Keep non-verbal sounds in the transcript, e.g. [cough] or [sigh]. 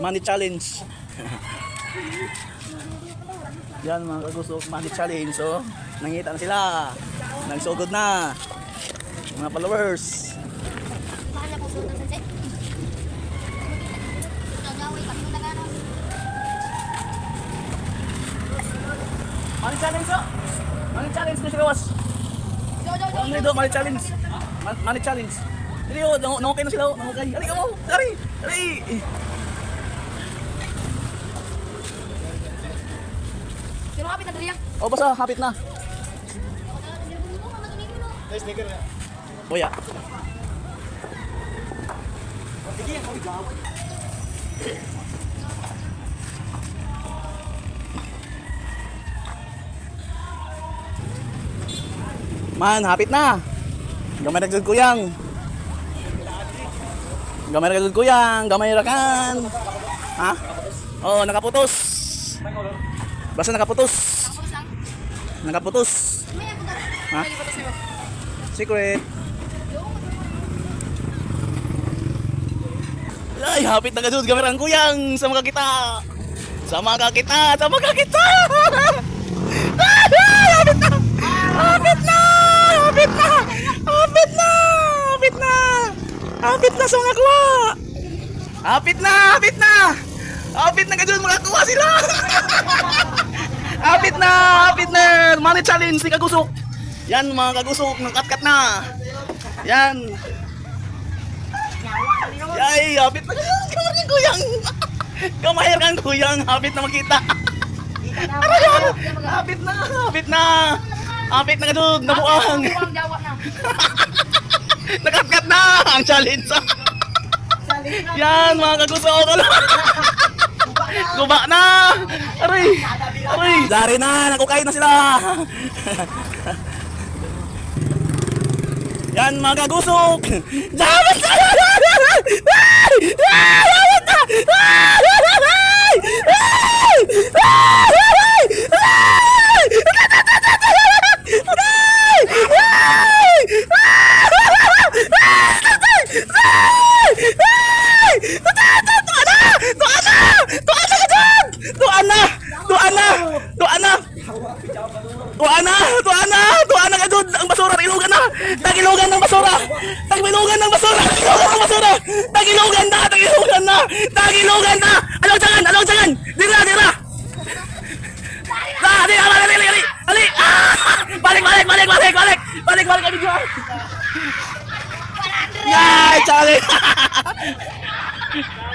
money challenge. [laughs] Yan mga kagusok, money challenge. So, nangita na sila. Nagsugod na. Mga followers. Money challenge, so. Money challenge, Mr. Gawas. Ang nito, money challenge. Money challenge. Dili, oh, nangukay na sila. Nangukay. Dali, kamo. Dali. Dali. Pero kapit na dali. Oh, basta hapit na. Kuya. Man, hapit na. Gamay ra gud kuyang. Gamay ra gud kuyang, gamay ra kan. Ha? Oh, nakaputos. Basta nakaputos. Nakaputos. Ha? Secret. Ay, hapit na gadud kamerang kuyang sa mga kita. Sa mga kita, sa mga kita. hapit na. Hapit na. Hapit na. Hapit na. Hapit na. Hapit na sa mga kuha. Hapit na, hapit na. Hapit na gadud mga kuha sila. [laughs] hapit na, hapit na. Money challenge ni kagusok. Yan mga kagusok, nagkat-kat na. Yan. Ay, hapit na kamar ng kuyang. Kamahir kang kuyang, hapit na makita. Aray, hapit na, hapit na. Hapit na kadud, nabuang. [laughs] Nakat-kat na ang challenge. Yan mga kagusok. [laughs] Guba na. Aray. Dari na, nakukay na sila. Yan mga kagusok. Dapat na. Tuan na! Tuan na! Tuan na! Tuan na! Tuan na! Tuan na kadud! Ang basura! Tagilugan na! Tagilugan ng basura! Tagilugan ng basura! Tagilugan ng basura! Tagilugan na! Tagilugan na! Tagilugan na! Along jangan! Along jangan! Dira! Dira! Ah! Dira! Ali! Ali! Ali! Ali! Ah! Balik! Balik! Balik! Balik! Balik! Balik! Balik! Balik! Yay! Charlie! [laughs]